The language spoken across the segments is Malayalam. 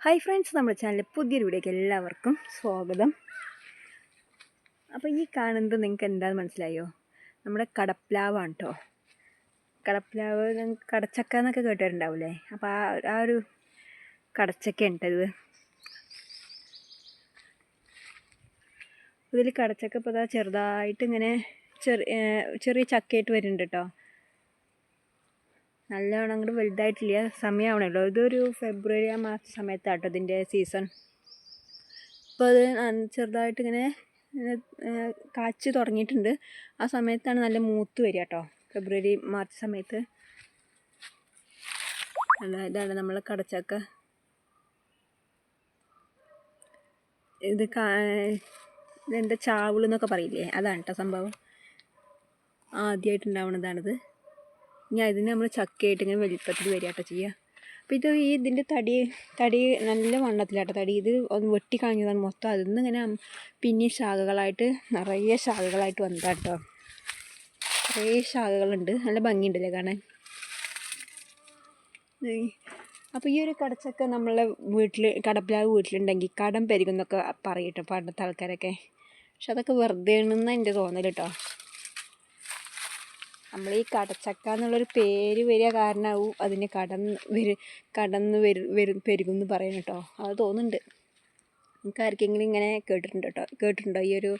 ഹായ് ഫ്രണ്ട്സ് നമ്മുടെ ചാനലിൽ പുതിയൊരു വീഡിയോയ്ക്ക് എല്ലാവർക്കും സ്വാഗതം. അപ്പോൾ ഈ കാണുന്നത് നിങ്ങൾക്ക് എന്താണെന്ന് മനസ്സിലായോ? നമ്മുടെ കടപ്ലാവാണ് കേട്ടോ കടപ്ലാവ് കടച്ചക്ക എന്നൊക്കെ കേട്ടിട്ടുണ്ടാവില്ലേ അപ്പോൾ ആ ആ ഒരു കടച്ചക്ക ഉണ്ടത് ഇതിൽ കടച്ചക്ക ഇപ്പോൾ ചെറുതായിട്ട് ഇങ്ങനെ ചെറിയ ചെറിയ ചക്കയായിട്ട് വരുന്നുണ്ട് കേട്ടോ നല്ലവണ്ണം അങ്ങോട്ട് വലുതായിട്ടില്ല. സമയമാവണല്ലോ ഇതൊരു ഫെബ്രുവരി ആ മാസ സമയത്താട്ടോ ഇതിന്റെ സീസൺ അപ്പോൾ അത് ചെറുതായിട്ട് ഇങ്ങനെ കാച്ച് തുടങ്ങിയിട്ടുണ്ട്. ആ സമയത്താണ് നല്ല മൂത്ത് വരിക കേട്ടോ ഫെബ്രുവരി മാർച്ച് സമയത്ത്. നല്ല ഇതാണ് നമ്മളെ കടച്ചക്ക. ഇത് ഇതെന്താ ചാവിളെന്നൊക്കെ പറയില്ലേ? അതാണ് കേട്ടോ സംഭവം. ആദ്യമായിട്ടുണ്ടാവുന്നതാണിത് ഇനി അതിന് നമ്മൾ ചക്കയായിട്ട് ഇങ്ങനെ വലിപ്പത്തിൽ വരിക കേട്ടോ ചെയ്യുക അപ്പോൾ ഇത് ഈ ഇതിന്റെ തടി തടി നല്ല വണ്ണത്തിലാട്ടോ. തടി ഇത് ഒന്ന് വെട്ടി കളഞ്ഞതാണ് മൊത്തം. അതിൽ നിന്ന് ഇങ്ങനെ പിന്നെ ശാഖകളായിട്ട് നിറയെ ശാഖകളായിട്ട് വന്നതാട്ടോ. കുറേ ശാഖകളുണ്ട്. നല്ല ഭംഗിയുണ്ടല്ലേ കാണാൻ? അപ്പോൾ ഈ ഒരു കടച്ചക്ക നമ്മളെ വീട്ടിൽ കടപ്പിലാവ് വീട്ടിലുണ്ടെങ്കിൽ കടം പെരുകുന്നൊക്കെ പറയട്ടോ പണ്ടത്തെ ആൾക്കാരൊക്കെ. പക്ഷെ അതൊക്കെ വെറുതെ ആണെന്നാണ് എന്റെ തോന്നൽ കേട്ടോ നമ്മൾ ഈ കടച്ചക്ക എന്നുള്ളൊരു പേര് വരിക കാരണമാവും അതിന് കടന്ന് വരു കടന്ന് വരു വരും പെരുകും എന്ന് പറയണം കേട്ടോ അത് തോന്നുന്നുണ്ട്. നിങ്ങൾക്ക് ആർക്കെങ്കിലും ഇങ്ങനെ കേട്ടിട്ടുണ്ട് കേട്ടോ കേട്ടിട്ടുണ്ടോ ഈ ഒരു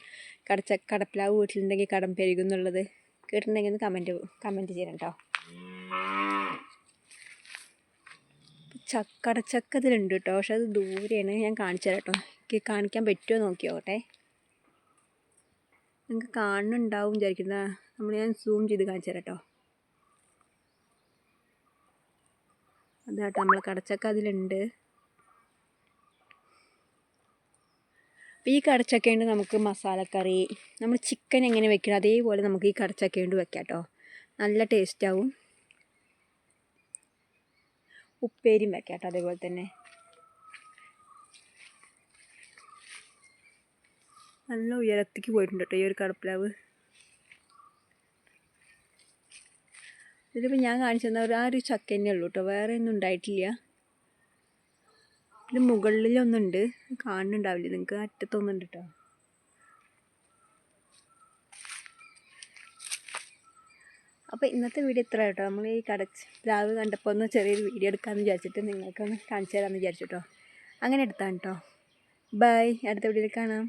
കടച്ച കടപ്പിലാവ് വീട്ടിലുണ്ടെങ്കിൽ കടം പെരുകും എന്നുള്ളത്? കേട്ടിട്ടുണ്ടെങ്കിൽ ഒന്ന് കമന്റ് കമന്റ് ചെയ്യണം കേട്ടോ ചക്കടച്ചക്ക ഇതിലുണ്ട് കേട്ടോ പക്ഷെ അത് ദൂരെയാണ്. ഞാൻ കാണിച്ചു തരാം കേട്ടോ എനിക്ക് കാണിക്കാൻ പറ്റുമോ നോക്കിയോട്ടെ. നിങ്ങൾക്ക് കാണുന്നുണ്ടാവും വിചാരിക്കുന്ന. നമ്മൾ ഞാൻ സൂം ചെയ്ത് കാണിച്ചു തരാം കേട്ടോ അതാട്ടോ നമ്മൾ കടച്ചക്ക അതിലുണ്ട്. അപ്പോൾ ഈ കടച്ചക്ക കൊണ്ട് നമുക്ക് മസാലക്കറി. നമ്മൾ ചിക്കൻ എങ്ങനെ വെക്കണം അതേപോലെ നമുക്ക് ഈ കടച്ചക്ക കൊണ്ട് വെക്കാം കേട്ടോ നല്ല ടേസ്റ്റ് ആവും. ഉപ്പേരിയും വെക്കാട്ടോ കേട്ടോ അതേപോലെ തന്നെ. നല്ല ഉയരത്തേക്ക് പോയിട്ടുണ്ട് കേട്ടോ ഈ ഒരു കടപ്പിലാവ്. ഇതിലിപ്പോൾ ഞാൻ കാണിച്ചു തന്ന ആ ഒരു ചക്ക തന്നെ ഉള്ളൂ കേട്ടോ വേറെ ഒന്നും ഉണ്ടായിട്ടില്ല. ഇതിൽ മുകളിലൊന്നുണ്ട്. കാണുന്നുണ്ടാവില്ല. നിങ്ങൾക്ക് അറ്റത്തൊന്നുണ്ട് കേട്ടോ അപ്പോൾ ഇന്നത്തെ വീഡിയോ ഇത്ര കേട്ടോ നമ്മൾ ഈ കടച്ച് പ്ലാവ് കണ്ടപ്പോൾ ഒന്ന് ചെറിയൊരു വീഡിയോ എടുക്കാമെന്ന് വിചാരിച്ചിട്ട് നിങ്ങൾക്കൊന്ന് കാണിച്ചു തരാമെന്ന് വിചാരിച്ചു കേട്ടോ അങ്ങനെ എടുത്താണ് കേട്ടോ ബൈ. അടുത്ത വീഡിയോയിൽ കാണാം.